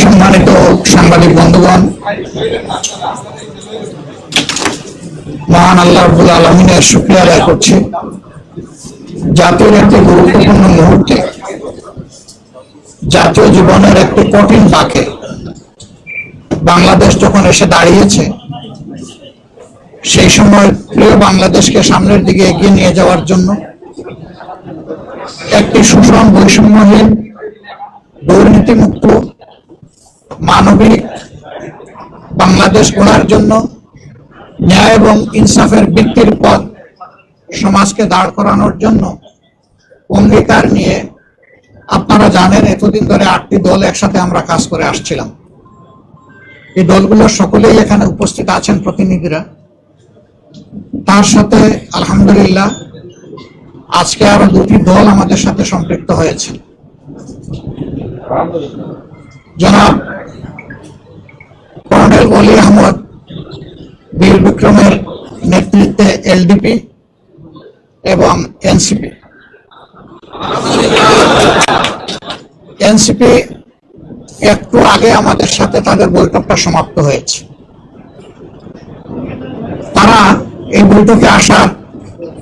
সম্মানিত সাংবাদিক বন্ধুগণ, মহান আল্লাহ আলমিনের শুক্রিয়া আদায় করছি। জাতির একটি গুরুত্বপূর্ণ মুহূর্তে, জাতীয় জীবনের একটি কঠিন বাঁকে, বাংলাদেশ যখন এসে দাঁড়িয়েছে, সেই সময় প্রিয় বাংলাদেশকে সামনের দিকে এগিয়ে নিয়ে যাওয়ার জন্য একটি সুষম বৈষম্যহীন দুর্নীতিমুক্ত মানবিক বাংলাদেশ গড়ার জন্য ন্যায় এবং ইনসাফের ভিত্তির পথ সমাজকে দাঁড় করানোর জন্য অঙ্গীকার নিয়ে আপনারা জানেন, এতদিন ধরে আটটি দল একসাথে আমরা কাজ করে আসছিলাম। এই দলগুলোর সকলেই এখানে উপস্থিত আছেন প্রতিনিধিরা। তার সাথে আলহামদুলিল্লাহ আজকে আরও দুটি দল আমাদের সাথে সম্পৃক্ত হয়েছে। জনাব কর্নেল বীর বিক্রমের নেতৃত্বে এলডিপি এবং এনসিপি। এনসিপি একটু আগে আমাদের সাথে তাদের বৈঠকটা সমাপ্ত হয়েছে। তারা এই বৈঠকে আসার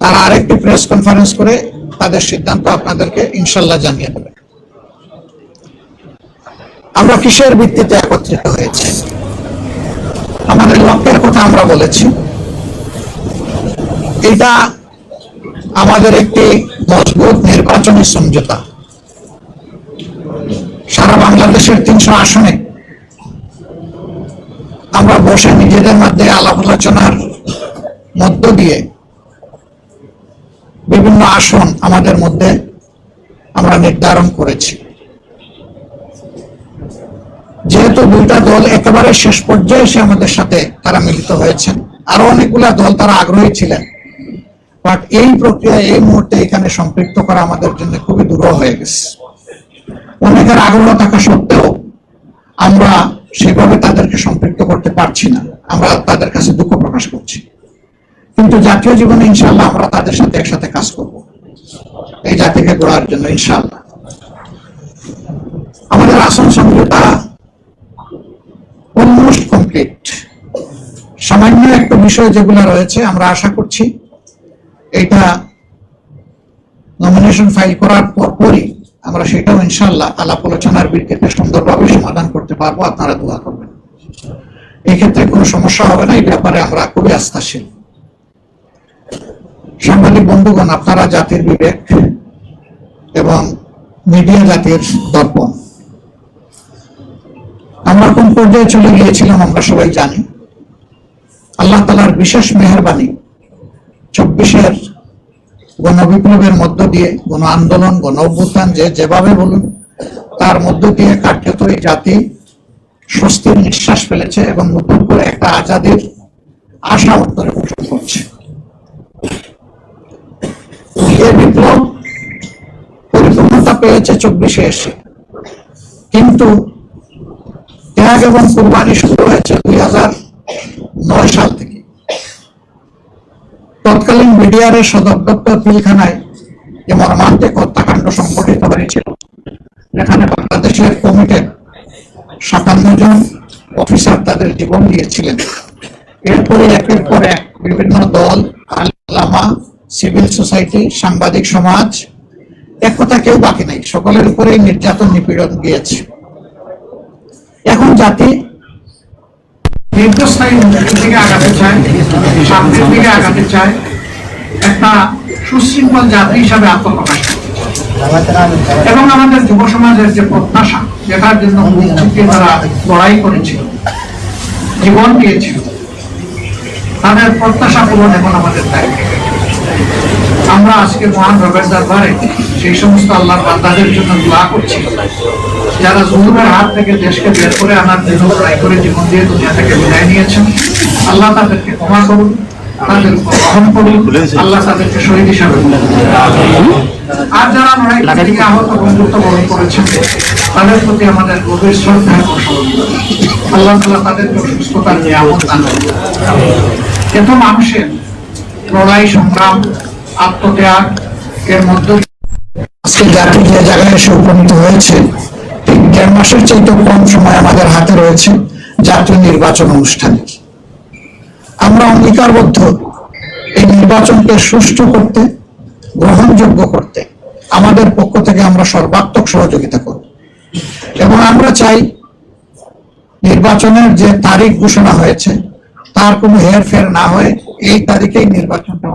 তারা আরেকটি প্রেস কনফারেন্স করে তাদের সিদ্ধান্ত আপনাদেরকে ইনশাল্লাহ জানিয়ে দেবে। আমরা কিসের ভিত্তিতে একত্রিত হয়েছে? আমাদের লক্ষ্যের কথা আমরা বলেছি। এটা আমাদের একটি মজবুত নির্বাচনী সমঝোতা। সারা বাংলাদেশের তিনশো আসনে আমরা বসে নিজেদের মধ্যে আলাপ আলোচনার মধ্য দিয়ে বিভিন্ন আসন আমাদের মধ্যে আমরা নির্ধারণ করেছি। যেহেতু দুইটা দল একেবারে শেষ পর্যায়ে এসে আমাদের সাথে তারা মিলিত হয়েছেন, আরও অনেকগুলা দল তারা আগ্রহী ছিলেন। বাট এই প্রক্রিয়া এই মুহূর্তে এখানে সম্পৃক্ত করা আমাদের জন্য খুবই দূর হয়ে গেছে। অনেকের আগ্রহ থাকা সত্ত্বেও আমরা সেভাবে তাদেরকে সম্পৃক্ত করতে পারছি না। আমরা তাদের কাছে দুঃখ প্রকাশ করছি। কিন্তু জাতীয় জীবনে ইনশাল্লাহ আমরা তাদের সাথে একসাথে কাজ করব। এই জাতিকে গড়ার জন্য ইনশাল্লাহ আমাদের আসন সমঝোতা অলমোস্ট কমপ্লিট সামান্য একটা বিষয় যেগুলো রয়েছে, আমরা আশা করছি এটা নমিনেশন ফাইল করার পরপরই আমরা সেটাও ইনশাল্লাহ আলাপ আলোচনার ভিত্তিতে সুন্দরভাবে সমাধান করতে পারব। আপনারা দোয়া করবেন। এক্ষেত্রে কোনো সমস্যা হবে না, এই ব্যাপারে আমরা খুবই আস্থাশীল। সাংবাদিক বন্ধুগণ, আপনারা জাতির বিবেক এবং মিডিয়া জাতির দর্পণ। আমরা কোন পর্যায়ে চলে গিয়েছিলাম আমরা সবাই জানি। আল্লাহ তালার বিশেষ মেহরবানি চব্বিশের গণবিপ্লবের মধ্য দিয়ে, গণ আন্দোলন, গণ অভ্যুত্থান, যে যেভাবে বলুন, তার মধ্য দিয়ে কার্যত এই জাতি স্বস্তির নিঃশ্বাস ফেলেছে এবং নতুন করে একটা আজাদির আশা উত্তরে পোষণ করছে। পেয়েছে চব্বিশে এসে। কিন্তু ত্যাগ এবং কুরবানি শুরু হয়েছে দুই হাজার নয় সাল থেকে। তৎকালীন বিডিআরের সদর দপ্তর পিলখানায় যে মর্মান্তিক হত্যাকাণ্ড সংঘটিত হয়েছিল। যেখানে বাংলাদেশের কমিটির সাতান্ন জন অফিসার তাদের জীবন দিয়েছিলেন। এরপরে একের পর এক বিভিন্ন দল আল্লামা সিভিল সোসাইটি, সাংবাদিক সমাজ এক কথা কেউ বাকি নাই, সকলের উপরে নির্যাতন, নিপীড়ন গিয়েছে। এখন জাতি এবং আমাদের যুব সমাজের যে প্রত্যাশা, যেটার জন্য তারা লড়াই করেছিল, জীবন দিয়েছিল, তাদের প্রত্যাশা পূরণ এখন আমাদের দায়িত্ব। আমরা আজকে মহান রবের দরবারে সেই সমস্ত আল্লাহর বান্দাদের জন্য দোয়া করছি। যারা জুলুমের হাত থেকে দেশকে বের করে আনার জন্য লড়াই করে জীবন দিয়ে দুনিয়া থেকে বিদায় নিয়েছেন আল্লাহ তাদেরকে ক্ষমা করুন তাদের উপর করুন আল্লাহ তাদেরকে শহীদ হিসাবে আর যারা লড়াই করতে আহত বন্ধুত্ব বরণ করেছেন তাদের প্রতি আমাদের গভীর শ্রদ্ধা এবং আল্লাহ তাদেরকে করুন। এত মানুষের লড়াই সংগ্রাম আত্মত্যাগ এর মধ্য আজকে জাতি যে জায়গায় এসে উপনীত হয়েছে দেড় মাসের চাইতে কম সময় আমাদের হাতে রয়েছে জাতীয় নির্বাচন অনুষ্ঠানে। আমরা অঙ্গীকারবদ্ধ এই নির্বাচনকে সুষ্ঠু করতে, গ্রহণযোগ্য করতে আমাদের পক্ষ থেকে আমরা সর্বাত্মক সহযোগিতা করব। এবং আমরা চাই নির্বাচনের যে তারিখ ঘোষণা হয়েছে, তার কোনো হেরফের না হয়ে এই তারিখেই নির্বাচনটা